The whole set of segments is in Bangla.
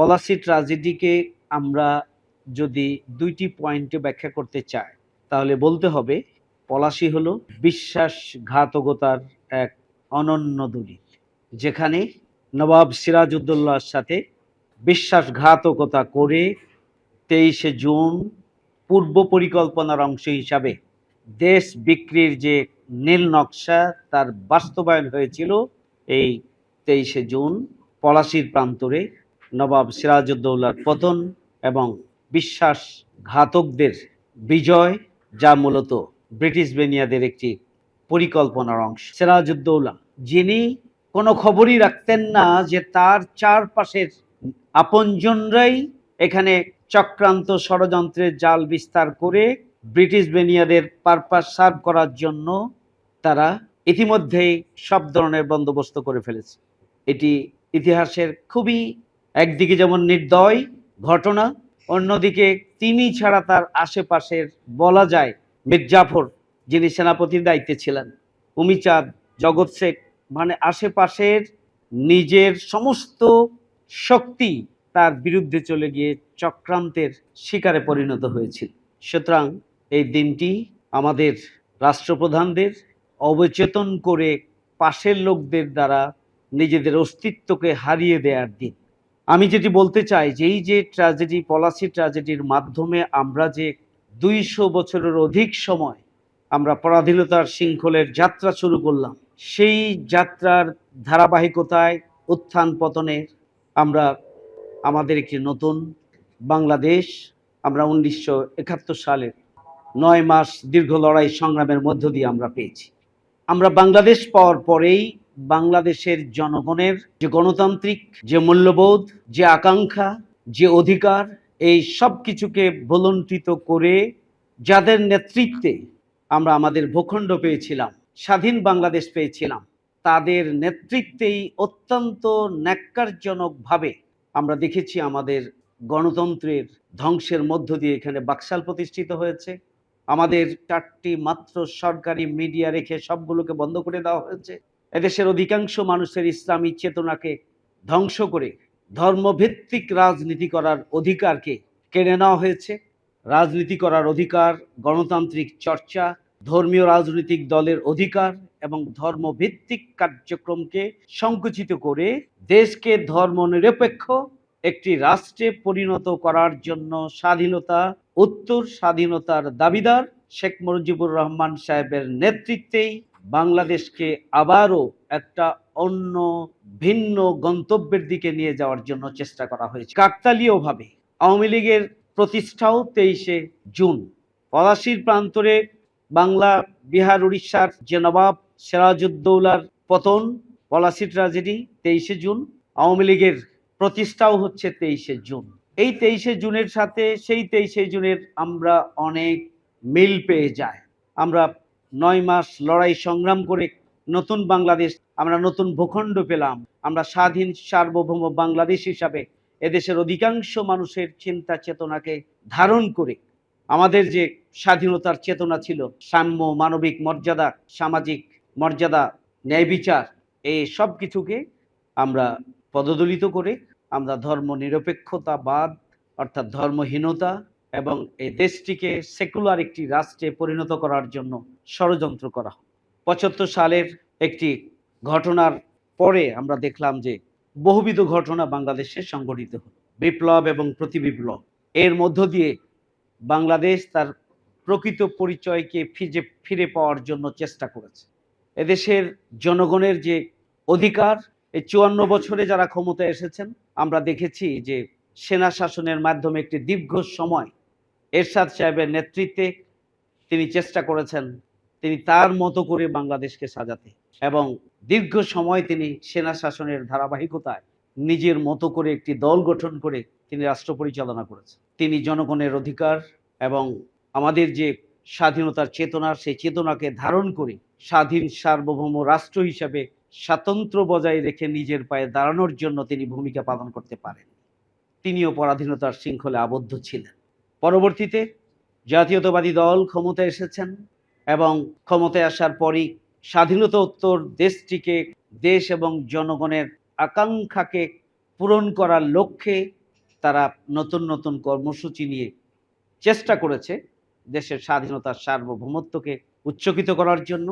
পলাশি ট্রাজেডিকে আমরা যদি দুইটি পয়েন্টে ব্যাখ্যা করতে চাই, তাহলে বলতে হবে পলাশি হলো বিশ্বাসঘাতকতার এক অনন্য দলিল, যেখানে নবাব সিরাজউদ্দৌলার সাথে বিশ্বাসঘাতকতা করে তেইশে জুন পূর্ব পরিকল্পনার অংশ হিসাবে দেশ বিক্রির যে নীল নকশা তার বাস্তবায়ন হয়েছিল এই তেইশে জুন পলাশির প্রান্তরে নবাব সিরাজউদ্দৌলার পতন এবং বিশ্বাসঘাতকদের বিজয়, যা মূলত ব্রিটিশ বেনিয়াদের একটি পরিকল্পনার অংশ। সিরাজউদ্দৌলা, যিনি কোনো খবরই রাখতেন না যে তার চারপাশের আপনজনরাই এখানে চক্রান্ত ষড়যন্ত্রের জাল বিস্তার করে ব্রিটিশ বেনিয়াদের পারপাস সার্ভ করার জন্য তারা ইতিমধ্যেই সব ধরনের বন্দোবস্ত করে ফেলেছে। এটি ইতিহাসের খুবই একদিকে যেমন নির্দয় ঘটনা, অন্যদিকে তিনি ছাড়া তার আশেপাশের বলা যায় মির্জাফর, যিনি সেনাপতির দায়িত্বে ছিলেন। উমিচাঁদ জগৎ শেখ মানে আশেপাশের নিজের সমস্ত শক্তি তার বিরুদ্ধে চলে গিয়ে চক্রান্তের শিকারে পরিণত হয়েছিল সুতরাং এই দিনটি আমাদের রাষ্ট্রপ্রধানদের অবচেতন করে পাশের লোকদের দ্বারা নিজেদের অস্তিত্বকে হারিয়ে দেওয়ার দিন। আমি যেটি বলতে চাই যে এই যে ট্র্যাজেডি পলাশি ট্র্যাজেডির মাধ্যমে আমরা যে দুইশো বছরের অধিক সময় আমরা পরাধীনতার শৃঙ্খলের যাত্রা শুরু করলাম, সেই যাত্রার ধারাবাহিকতায় উত্থান পতনের আমরা আমাদের একটি নতুন বাংলাদেশ, আমরা উনিশশো একাত্তর সালের নয় মাস দীর্ঘ লড়াই সংগ্রামের মধ্য দিয়ে আমরা পেয়েছি। আমরা বাংলাদেশ পাওয়ার পরেই বাংলাদেশের জনগণের যে গণতান্ত্রিক, যে মূল্যবোধ, যে আকাঙ্ক্ষা, যে অধিকার, এই সব কিছুকে ভুলণ্ঠিত করে যাদের নেতৃত্বে আমরা আমাদের ভূখণ্ড পেয়েছিলাম, স্বাধীন বাংলাদেশ পেয়েছিলাম, তাদের নেতৃত্বেই অত্যন্ত ন্যাক্কারজনকভাবে আমরা দেখেছি আমাদের গণতন্ত্রের ধ্বংসের মধ্য দিয়ে এখানে বাকশাল প্রতিষ্ঠিত হয়েছে। আমাদের চারটি মাত্র সরকারি মিডিয়া রেখে সবগুলোকে বন্ধ করে দেওয়া হয়েছে। এদেশের অধিকাংশ মানুষের ইসলামী চেতনাকে ধ্বংস করে ধর্মভিত্তিক রাজনীতি করার অধিকারকে কেড়ে নেওয়া হয়েছে। রাজনীতি করার অধিকার, গণতান্ত্রিক চর্চা, ধর্মীয় রাজনৈতিক দলের অধিকার এবং ধর্মভিত্তিক কার্যক্রমকে সংকুচিত করে দেশকে ধর্মনিরপেক্ষ একটি রাষ্ট্রে পরিণত করার জন্য স্বাধীনতা, উত্তর স্বাধীনতার দাবিদার শেখ মুজিবুর রহমান সাহেবের নেতৃত্বেই বাংলাদেশকে আবারও একটা অন্য, ভিন্ন গন্তব্যের দিকে নিয়ে যাওয়ার জন্য চেষ্টা করা হয়েছে। কাকতালীয়ভাবে আওয়ামী লীগের প্রতিষ্ঠাও তেইশে জুন। পলাশির প্রান্তরে বাংলা, বিহার, উড়িষ্যার যে নবাব সিরাজউদ্দৌলার পতন, পলাশি ট্রাজেডি তেইশে জুন, আওয়ামী লীগের প্রতিষ্ঠাও হচ্ছে তেইশে জুন। এই তেইশে জুনের সাথে সেই তেইশে জুনের আমরা অনেক মিল পেয়ে যায় আমরা নয় মাস লড়াই সংগ্রাম করে নতুন বাংলাদেশ, আমরা নতুন ভূখণ্ড পেলাম। আমরা স্বাধীন, সার্বভৌম বাংলাদেশ হিসাবে এদেশের অধিকাংশ মানুষের চিন্তা চেতনাকে ধারণ করে আমাদের যে স্বাধীনতার চেতনা ছিল, সাম্য, মানবিক মর্যাদা, সামাজিক মর্যাদা, ন্যায় বিচার এই সব কিছুকে আমরা পদদলিত করে আমরা ধর্ম নিরপেক্ষতাবাদ অর্থাৎ ধর্মহীনতা এবং এই দেশটিকে সেকুলার একটি রাষ্ট্রে পরিণত করার জন্য ষড়যন্ত্র করা হয় পঁচাত্তর সালের একটি ঘটনার পরে আমরা দেখলাম যে বহুবিধ ঘটনা বাংলাদেশে সংঘটিত হল। বিপ্লব এবং প্রতিবিপ্লব। এর মধ্য দিয়ে বাংলাদেশ তার প্রকৃত পরিচয়কে ফিরে ফিরে পাওয়ার জন্য চেষ্টা করেছে। এদেশের জনগণের যে অধিকার, এই চুয়ান্ন বছরে যারা ক্ষমতায় এসেছেন, আমরা দেখেছি যে সেনা শাসনের মাধ্যমে একটি দীর্ঘ সময় এরশাদ সাহেবের নেতৃত্বে তিনি চেষ্টা করেছেন তিনি তার মতো করে বাংলাদেশকে সাজাতে এবং দীর্ঘ সময় তিনি সেনা শাসনের ধারাবাহিকতায় নিজের মতো করে একটি দল গঠন করে তিনি রাষ্ট্র পরিচালনা করেছেন। তিনি জনগণের অধিকার এবং আমাদের যে স্বাধীনতার চেতনা, সেই চেতনাকে ধারণ করে স্বাধীন সার্বভৌম রাষ্ট্র হিসাবে স্বাতন্ত্র বজায় রেখে নিজের পায়ে দাঁড়ানোর জন্য তিনি ভূমিকা পালন করতে পারেন তিনিও পরাধীনতার শৃঙ্খলে আবদ্ধ ছিলেন। পরবর্তীতে জাতীয়তাবাদী দল ক্ষমতায় এসেছেন এবং ক্ষমতায় আসার পরই স্বাধীনতা উত্তর দেশটিকে দেশ এবং জনগণের আকাঙ্ক্ষাকে পূরণ করার লক্ষ্যে তারা নতুন নতুন কর্মসূচি নিয়ে চেষ্টা করেছে দেশের স্বাধীনতার সার্বভৌমত্বকে উচ্চকিত করার জন্য,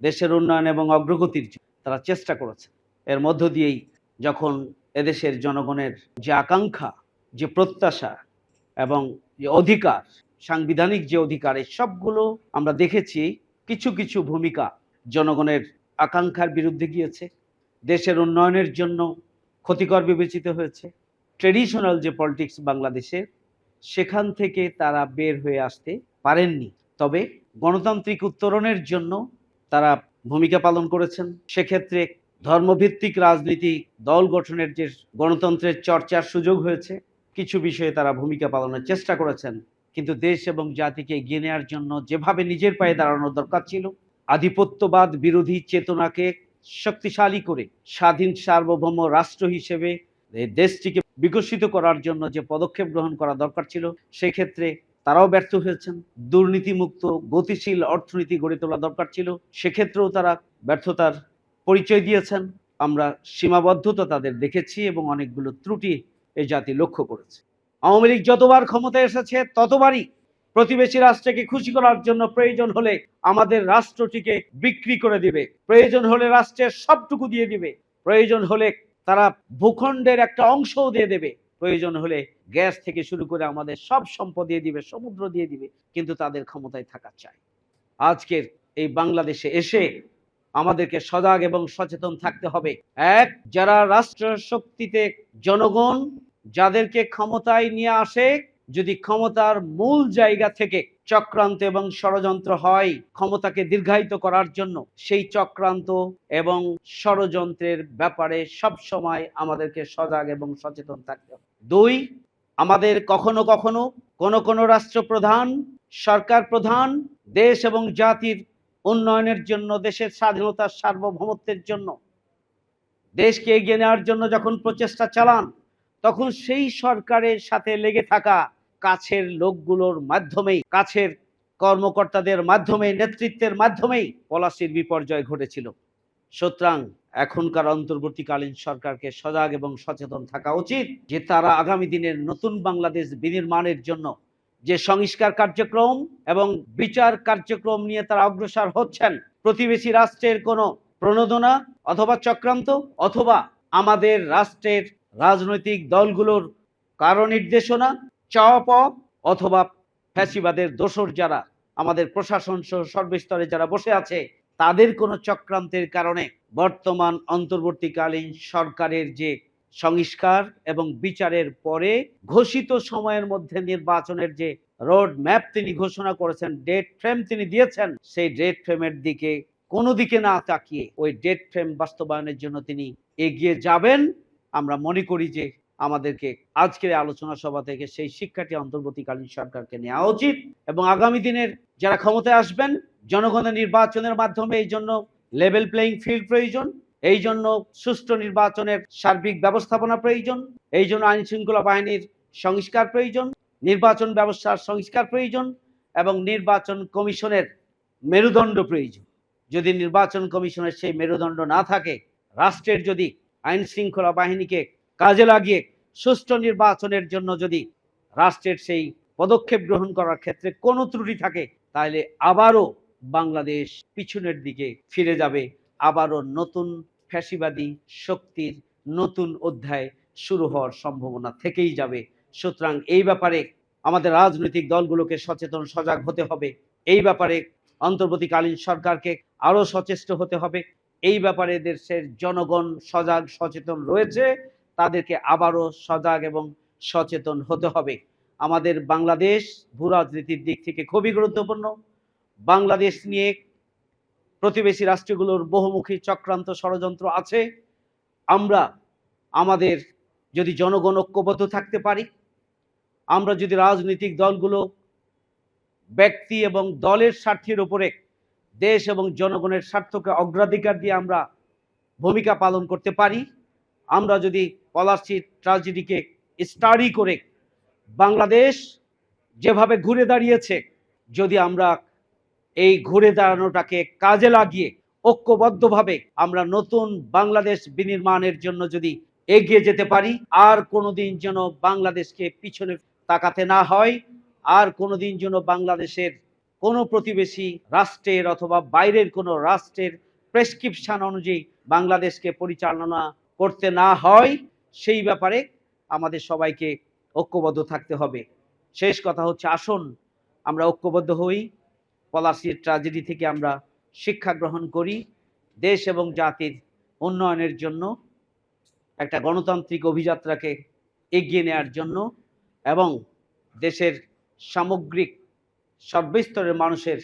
দেশের উন্নয়ন এবং অগ্রগতির তারা চেষ্টা করেছে। এর মধ্য দিয়েই যখন এদেশের জনগণের যে আকাঙ্ক্ষা, যে প্রত্যাশা এবং যে অধিকার, সাংবিধানিক যে অধিকার, এই সবগুলো আমরা দেখেছি কিছু কিছু ভূমিকা জনগণের আকাঙ্ক্ষার বিরুদ্ধে গিয়েছে। দেশের উন্নয়নের জন্য ক্ষতিকর বিবেচিত হয়েছে। ট্রেডিশনাল যে পলিটিক্স বাংলাদেশের সেখান থেকে তারা বের হয়ে আসতে পারেননি। তবে গণতান্ত্রিক উত্তরণের জন্য তারা ভূমিকা পালন করেছেন। সেক্ষেত্রে ধর্মভিত্তিক রাজনীতি দল গঠনের যে গণতন্ত্রের চর্চার সুযোগ হয়েছে। কিছু বিষয়ে তারা ভূমিকা পালনের চেষ্টা করেছেন। কিন্তু দেশ এবং জাতিকে এগিয়ে নেওয়ার জন্য যেভাবে নিজের পায়ে দাঁড়ানোর দরকার ছিল, আধিপত্যবাদ বিরোধী চেতনাকে শক্তিশালী করে স্বাধীন সার্বভৌম রাষ্ট্র হিসেবে দেশটিকে বিকশিত করার জন্য যে পদক্ষেপ গ্রহণ করা দরকার ছিল, সেক্ষেত্রে তারাও ব্যর্থ হয়েছেন। দুর্নীতিমুক্ত, গতিশীল অর্থনীতি গড়ে তোলা দরকার ছিল, সেক্ষেত্রেও তারা ব্যর্থতার পরিচয় দিয়েছেন। আমরা সীমাবদ্ধতা তাদের দেখেছি এবং অনেকগুলো ত্রুটি এই জাতি লক্ষ্য করেছে। আওয়ামী লীগ যতবার ক্ষমতায় এসেছে, ততবারই প্রতিবেশী রাষ্ট্রকে খুশি করার জন্য প্রয়োজন হলে আমাদের রাষ্ট্রটিকে বিক্রি করে দিবে। প্রয়োজন হলে রাষ্ট্রের সবটুকু দিয়ে দিবে। প্রয়োজন হলে তারা ভূখণ্ডের একটা অংশও দিয়ে দেবে। প্রয়োজন হলে গ্যাস থেকে শুরু করে আমাদের সব সম্পদ দিয়ে দিবে, সমুদ্র দিয়ে দিবে, কিন্তু তাদের ক্ষমতায় থাকা চাই। আজকের এই বাংলাদেশে এসে আমাদেরকে সজাগ এবং সচেতন থাকতে হবে। এক, যারা রাষ্ট্র শক্তিতে জনগণ, যাদেরকে ক্ষমতায় নিয়ে আসে, যদি ক্ষমতার মূল জায়গা থেকে চক্রান্ত এবং ষড়যন্ত্র হয় ক্ষমতাকে দীর্ঘায়িত করার জন্য, সেই চক্রান্ত এবং ষড়যন্ত্রের ব্যাপারে সব সময় আমাদেরকে সজাগ এবং সচেতন থাকতে হবে। দুই, আমাদের কখনো কখনো কোন কোন রাষ্ট্রপ্রধান, সরকার প্রধান, দেশ এবং জাতির উন্নয়নের জন্য, দেশের স্বাধীনতার সার্বভৌমত্বের জন্য, দেশকে এগিয়ে নেওয়ার জন্য যখন প্রচেষ্টা চালান, তখন সেই সরকারের সাথে লেগে থাকা কাছের লোকগুলোর মাধ্যমেই, কাছের কর্মকর্তাদের মাধ্যমে নেতৃত্বের মাধ্যমেই পলাশির বিপর্যয় ঘটেছিল। সুতরাং এখনকার অন্তর্বর্তীকালীন সরকারকে সজাগ এবং সচেতন থাকা উচিত যে তারা আগামী দিনের নতুন বাংলাদেশ বিনির্মাণের জন্য যে সংস্কার কার্যক্রম এবং বিচার কার্যক্রম নিয়ে তারা অগ্রসর হচ্ছেন, প্রতিবেশী রাষ্ট্রের কোনো প্রণোদনা অথবা চক্রান্ত অথবা আমাদের রাষ্ট্রের রাজনৈতিক দলগুলোর কারও নির্দেশনা চাওয়া পাওয়া অথবা ফ্যাসিবাদের দোষর যারা, আমাদের প্রশাসন সহ সর্বস্তরে যারা বসে আছে, তাদের কোনো চক্রান্তের কারণে বর্তমান অন্তর্বর্তীকালীন সরকারের যে সংস্কার এবং বিচারের পরে ঘোষিত সময়ের মধ্যে নির্বাচনের যে রোড ম্যাপ তিনি ঘোষণা করেছেন ডেট ফ্রেম তিনি দিয়েছেন, সেই ডেট ফ্রেমের দিকে কোনো দিকে না তাকিয়ে ওই ডেট ফ্রেম বাস্তবায়নের জন্য তিনি এগিয়ে যাবেন। আমরা মনে করি যে আমাদেরকে আজকের আলোচনা সভা থেকে সেই শিক্ষাটি অন্তর্বর্তীকালীন সরকারকে নেওয়া উচিত এবং আগামী দিনের যারা ক্ষমতায় আসবেন, জনগণের নির্বাচনের মাধ্যমে এই জন্য লেভেল প্লেইং ফিল্ড প্রয়োজন। এই জন্য সুষ্ঠু নির্বাচনের সার্বিক ব্যবস্থাপনা প্রয়োজন এই জন্য আইন শৃঙ্খলা বাহিনীর সংস্কার প্রয়োজন, নির্বাচন ব্যবস্থার সংস্কার প্রয়োজন এবং নির্বাচন কমিশনের মেরুদণ্ড প্রয়োজন। যদি নির্বাচন কমিশনের সেই মেরুদণ্ড না থাকে, রাষ্ট্রের যদি আইন শৃঙ্খলা বাহিনীকে কাজে লাগিয়ে সুষ্ঠু নির্বাচনের জন্য যদি রাষ্ট্রের সেই পদক্ষেপ গ্রহণ করার ক্ষেত্রে কোনো ত্রুটি থাকে, তাহলে আবারও বাংলাদেশ পিছনের দিকে ফিরে যাবে, আবারও নতুন ফ্যাসিবাদী শক্তির নতুন অধ্যায় শুরু হওয়ার সম্ভাবনা থেকেই যাবে। সুতরাং এই ব্যাপারে আমাদের রাজনৈতিক দলগুলোকে সচেতন, সজাগ হতে হবে। এই ব্যাপারে অন্তর্বর্তীকালীন সরকারকে আরও সচেষ্ট হতে হবে। এই ব্যাপারে দেশের জনগণ সজাগ, সচেতন রয়েছে। তাদেরকে আবারও সজাগ এবং সচেতন হতে হবে। আমাদের বাংলাদেশ ভূ রাজনীতির দিক থেকে খুবই গুরুত্বপূর্ণ। বাংলাদেশ নিয়ে প্রতিবেশী রাষ্ট্রগুলোর বহুমুখী চক্রান্ত ষড়যন্ত্র আছে। আমরা, আমাদের যদি জনগণ ঐক্যবদ্ধ থাকতে পারি, আমরা যদি রাজনৈতিক দলগুলো ব্যক্তি এবং দলের স্বার্থের উপরে দেশ এবং জনগণের স্বার্থকে অগ্রাধিকার দিয়ে আমরা ভূমিকা পালন করতে পারি, আমরা যদি পলাশি ট্রাজেডিকে স্টাডি করে বাংলাদেশ যেভাবে ঘুরে দাঁড়িয়েছে, যদি আমরা এই ঘুরে দাঁড়ানোটাকে কাজে লাগিয়ে ঐক্যবদ্ধভাবে আমরা নতুন বাংলাদেশ বিনির্মাণের জন্য যদি এগিয়ে যেতে পারি, আর কোনোদিন যেন বাংলাদেশকে পিছনে তাকাতে না হয়, আর কোনোদিন যেন বাংলাদেশের কোনো প্রতিবেশী রাষ্ট্রের অথবা বাইরের কোনো রাষ্ট্রের প্রেসক্রিপশন অনুযায়ী বাংলাদেশকে পরিচালনা করতে না হয়, সেই ব্যাপারে আমাদের সবাইকে ঐক্যবদ্ধ থাকতে হবে। শেষ কথা হচ্ছে, আসুন, আমরা ঐক্যবদ্ধ হই। পলাশির ট্রাজেডি থেকে আমরা শিক্ষা গ্রহণ করি। দেশ এবং জাতির উন্নয়নের জন্য, একটা গণতান্ত্রিক অভিযাত্রাকে এগিয়ে নেওয়ার জন্য এবং দেশের সামগ্রিক সর্বস্তরের মানুষের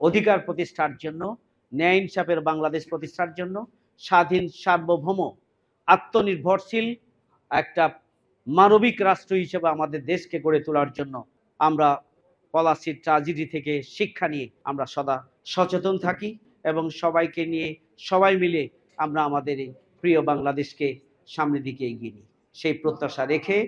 অধিকার প্রতিষ্ঠার জন্য, ন্যায় ইনসাফের বাংলাদেশ প্রতিষ্ঠার জন্য, স্বাধীন, সার্বভৌম, আত্মনির্ভরশীল একটা মানবিক রাষ্ট্র হিসেবে আমাদের দেশকে গড়ে তোলার জন্য আমরা পলাশির ট্রাজেডি থেকে শিক্ষা নিয়ে আমরা সদা সচেতন থাকি এবং সবাইকে নিয়ে সবাই মিলে আমরা আমাদের এই প্রিয় বাংলাদেশকে সামনের দিকে এগিয়ে নিই। সেই প্রত্যাশা রেখে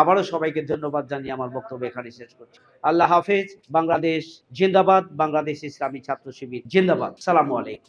আবারও সবাইকে ধন্যবাদ জানিয়ে আমার বক্তব্য এখানে শেষ করছি। আল্লাহ হাফেজ, বাংলাদেশ জিন্দাবাদ, বাংলাদেশ ইসলামী ছাত্র শিবির জিন্দাবাদ। সালামু আলাইকুম।